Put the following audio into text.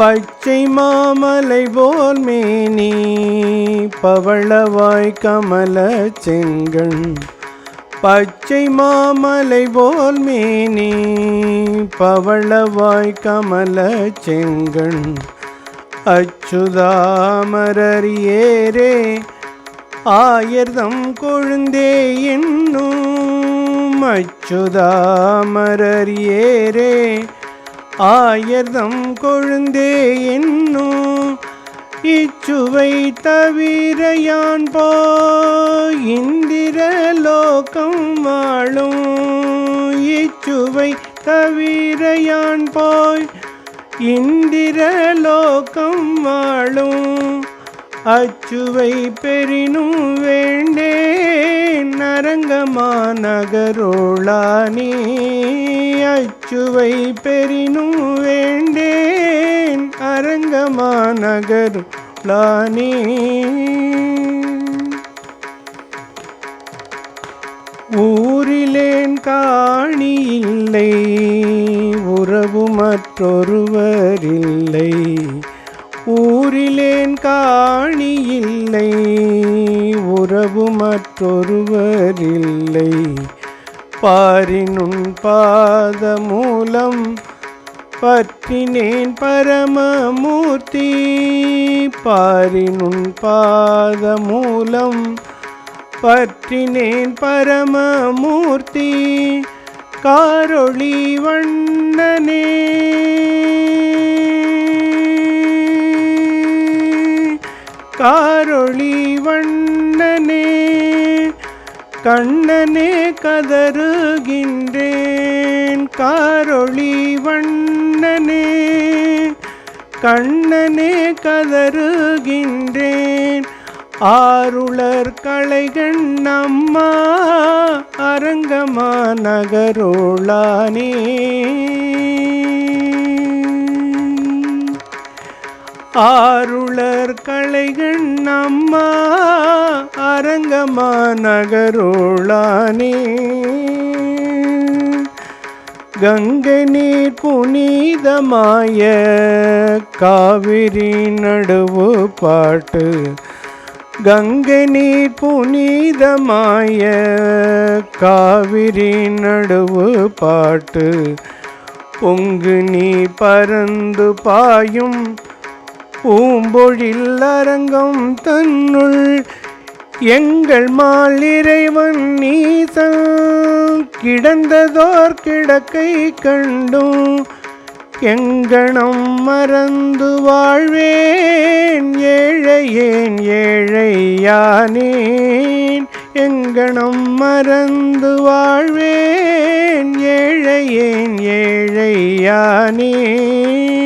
பச்சை மாமலை போல் மேனி பவளவாய் கமல செங்கண். பச்சை மாமலை போல் மேனி பவளவாய் கமல செங்கண். அச்சுதாமரறியேரே ஆயர்தம் கொழுந்தே என்னும். அச்சுதாமரறியேரே ஆயர்தம் கொழுந்தே என்னும் இச்சுவை தவிர யான் போய் இந்திர வாழும். இச்சுவை தவிர யான் போய் இந்திரலோகம் வாழும். அச்சுவை பெறினும் வேண்டே நரங்கமா நகரோளானே அச்சுவை பெரினும் வேண்டேன் அரங்கமா நகருளானே ஊரிலேன் காணி இல்லை உறவு மற்றொருவரில்லை ஊரிலேன் காணி இல்லை உறவு மற்றொருவரில்லை. பாரினுன் பாத மூலம் பற்றினேன் பரமமூர்த்தி. பாரினுன் பாத மூலம் பற்றினேன் பரமமூர்த்தி. காரொளி வண்ணனே. காரொளி வண்ண கண்ணனே கதறுகின்றேன். காரொளி வண்ணனே கண்ணனே கதறுகின்றேன். ஆருளர் கலைகண் அம்மா அரங்கமா நகரோளானே ஆருளர் கலைகள் அம்மா அரங்கமா நகரோளானே. கங்கை நீர் புனிதமாய காவிரி நடுவு பாட்டு. கங்கை நீர் புனிதமாய காவிரி நடுவு பாட்டு. பொங்கு நீ பறந்து பாயும் பூம்பொழில் அரங்கம் தன்னுள் எங்கள் மாலிறைவன் நீசம் கிடந்ததோர் கிடக்கை கண்டும் எங்கனம் மறந்து வாழ்வேன். ஏழையேன் ஏழையானேன். எங்கனம் மறந்து வாழ்வேன். ஏழையேன் ஏழையானேன்.